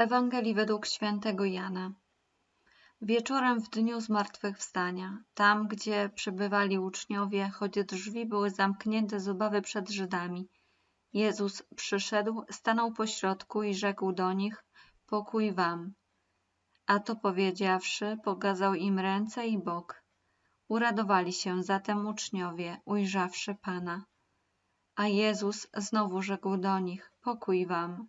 Ewangelii według świętego Jana. Wieczorem w dniu zmartwychwstania, tam gdzie przebywali uczniowie, choć drzwi były zamknięte z obawy przed Żydami, Jezus przyszedł, stanął pośrodku i rzekł do nich: Pokój wam. A to powiedziawszy, pokazał im ręce i bok. Uradowali się zatem uczniowie, ujrzawszy Pana. A Jezus znowu rzekł do nich: Pokój wam.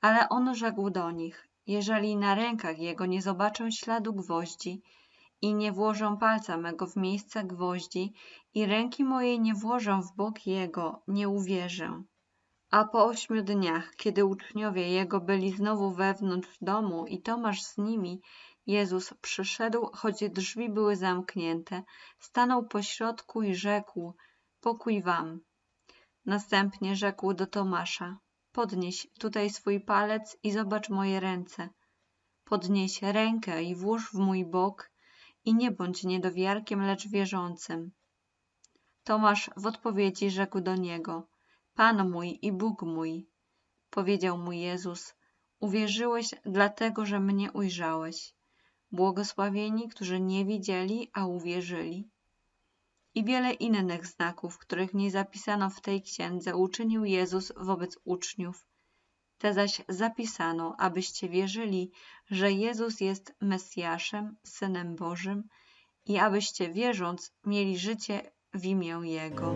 Ale on rzekł do nich: Jeżeli na rękach jego nie zobaczę śladu gwoździ i nie włożę palca mego w miejsce gwoździ i ręki mojej nie włożę w bok jego, nie uwierzę. A po ośmiu dniach, kiedy uczniowie jego byli znowu wewnątrz domu i Tomasz z nimi, Jezus przyszedł, choć drzwi były zamknięte, stanął pośrodku i rzekł: Pokój wam. Następnie rzekł do Tomasza: Podnieś tutaj swój palec i zobacz moje ręce. Podnieś rękę i włóż w mój bok i nie bądź niedowiarkiem, lecz wierzącym. Tomasz w odpowiedzi rzekł do niego: Pan mój i Bóg mój. Powiedział mu Jezus: Uwierzyłeś dlatego, że mnie ujrzałeś. Błogosławieni, którzy nie widzieli, a uwierzyli. I wiele innych znaków, których nie zapisano w tej księdze, uczynił Jezus wobec uczniów. Te zaś zapisano, abyście wierzyli, że Jezus jest Mesjaszem, Synem Bożym i abyście wierząc mieli życie w imię Jego.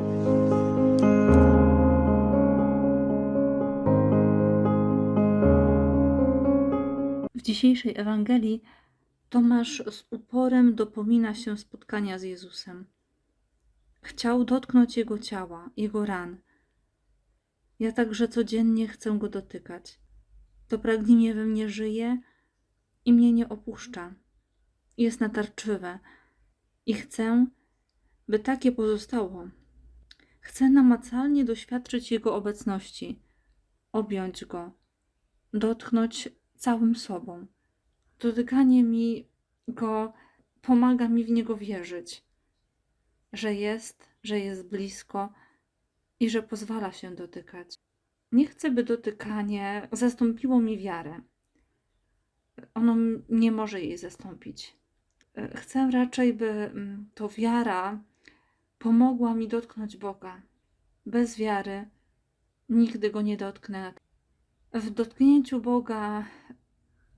W dzisiejszej Ewangelii Tomasz z uporem dopomina się spotkania z Jezusem. Chciał dotknąć Jego ciała, Jego ran. Ja także codziennie chcę Go dotykać. To pragnienie we mnie żyje i mnie nie opuszcza. Jest natarczywe i chcę, by takie pozostało. Chcę namacalnie doświadczyć Jego obecności, objąć Go, dotknąć całym sobą. Dotykanie mi Go pomaga mi w Niego wierzyć że jest, że jest blisko i że pozwala się dotykać. Nie chcę, by dotykanie zastąpiło mi wiarę. Ono nie może jej zastąpić. Chcę raczej, by mm, to wiara pomogła mi dotknąć Boga. Bez wiary nigdy go nie dotknę. W dotknięciu Boga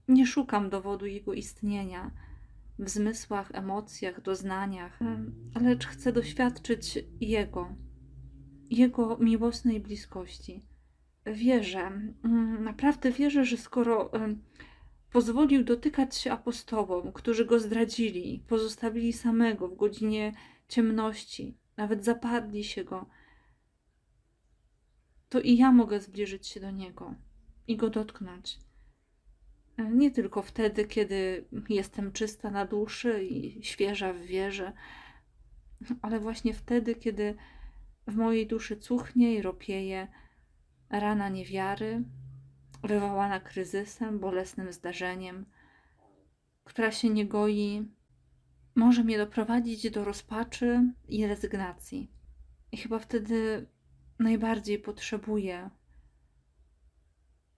nie szukam dowodu Jego istnienia w zmysłach, emocjach, doznaniach, lecz chcę doświadczyć Jego, Jego miłosnej bliskości. Wierzę, mm, naprawdę wierzę, że skoro pozwolił dotykać się apostołom, którzy go zdradzili, pozostawili samego w godzinie ciemności, nawet zapadli się go, to i ja mogę zbliżyć się do niego i go dotknąć. Nie tylko wtedy, kiedy jestem czysta na duszy i świeża w wierze, ale właśnie wtedy, kiedy w mojej duszy cuchnie i ropieje rana niewiary, wywołana kryzysem, bolesnym zdarzeniem, która się nie goi, może mnie doprowadzić do rozpaczy i rezygnacji. I chyba wtedy najbardziej potrzebuję,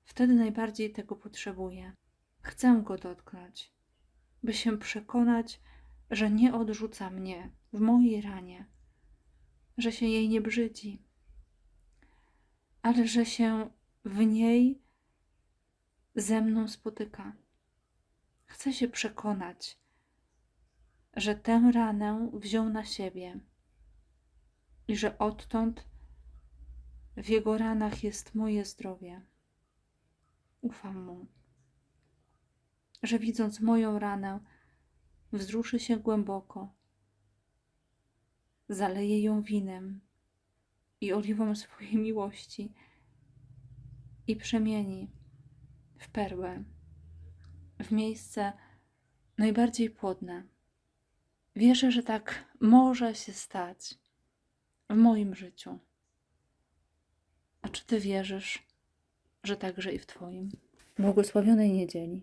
wtedy najbardziej tego potrzebuję. Chcę go dotknąć, by się przekonać, że nie odrzuca mnie w mojej ranie, że się jej nie brzydzi, ale że się w niej ze mną spotyka. Chcę się przekonać, że tę ranę wziął na siebie i że odtąd w jego ranach jest moje zdrowie. Ufam mu że widząc moją ranę, wzruszy się głęboko, zaleje ją winem i oliwą swojej miłości i przemieni w perłę, w miejsce najbardziej płodne. Wierzę, że tak może się stać w moim życiu. A czy ty wierzysz, że także i w Twoim? Błogosławionej niedzieli.